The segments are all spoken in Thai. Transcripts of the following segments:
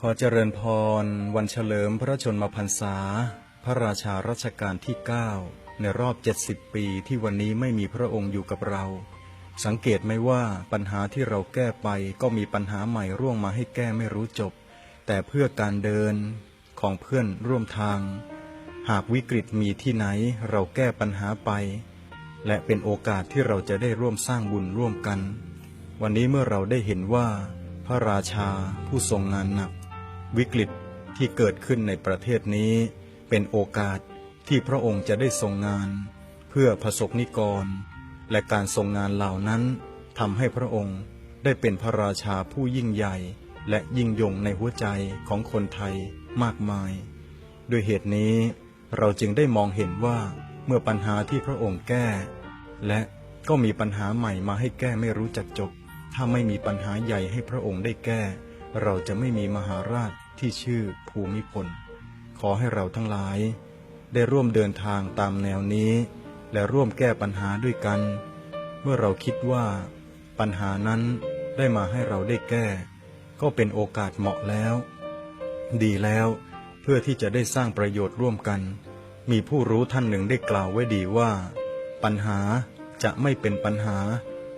ขอเจริญพร วันเฉลิมพระชนมพรรษา พระราชารัชกาลที่ 9 ในรอบ 70 ปีที่วันนี้ไม่มีพระองค์อยู่กับเรา สังเกตไหมว่าปัญหาที่เราแก้ไปก็มีปัญหาใหม่ร่วงมาให้แก้ไม่รู้จบ แต่เพื่อการเดินของเพื่อนร่วมทาง หากวิกฤตมีที่ไหนเราแก้ปัญหาไป และเป็นโอกาสที่เราจะได้ร่วมสร้างบุญร่วมกัน วันนี้เมื่อเราได้เห็นว่า พระราชาผู้ทรงงานหนัก วิกฤตที่เกิดขึ้นในประเทศนี้เป็นโอกาสที่พระองค์จะได้ทรงงาน เพื่อพระสกนิกร และการทรงงานเหล่านั้นทำให้พระองค์ได้เป็นพระราชาผู้ยิ่งใหญ่ และยิ่งยงในหัวใจของคนไทยมากมาย ด้วยเหตุนี้เราจึงได้มองเห็นว่าเมื่อปัญหาที่พระองค์แก้ และก็มีปัญหาใหม่มาให้แก้ไม่รู้จักจบ ถ้าไม่มีปัญหาใหญ่ให้พระองค์ได้แก้ เราจะไม่มีมหาราช ที่ชื่อภูมิพล ขอให้เราทั้งหลาย ได้ร่วมเดินทางตามแนวนี้ และร่วมแก้ปัญหาด้วยกัน เมื่อเราคิดว่า ปัญหานั้นได้มาให้เราได้แก้ ก็เป็นโอกาสเหมาะแล้ว ดีแล้วเพื่อที่จะได้สร้างประโยชน์ร่วมกัน มีผู้รู้ท่านหนึ่งได้กล่าวไว้ดีว่า ปัญหาจะไม่เป็นปัญหา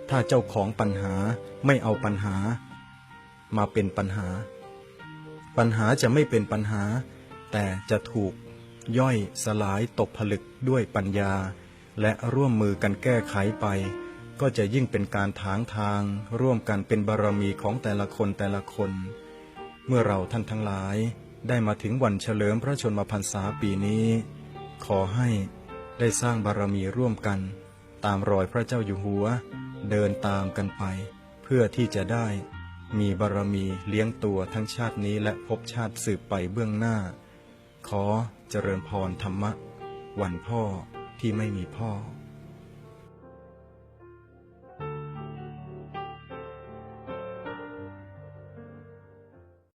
ถ้าเจ้าของปัญหาไม่เอาปัญหา มาเป็นปัญหา ปัญหาจะไม่เป็นปัญหา แต่จะถูกย่อยสลายตกผลึกด้วยปัญญา และร่วมมือกันแก้ไขไป ก็จะยิ่งเป็นการถางทาง ร่วมกันเป็นบารมีของแต่ละคนแต่ละคน เมื่อเราท่านทั้งหลาย ได้มาถึงวันเฉลิมพระชนมพรรษาปีนี้ ขอให้ได้สร้างบารมีร่วมกัน ตามรอยพระเจ้าอยู่หัว เดินตามกันไป เพื่อที่จะได้ มีบารมีเลี้ยงตัวทั้งชาตินี้และภพชาติสืบไปเบื้องหน้า ขอเจริญพรธรรมะ วันพ่อที่ไม่มีพ่อ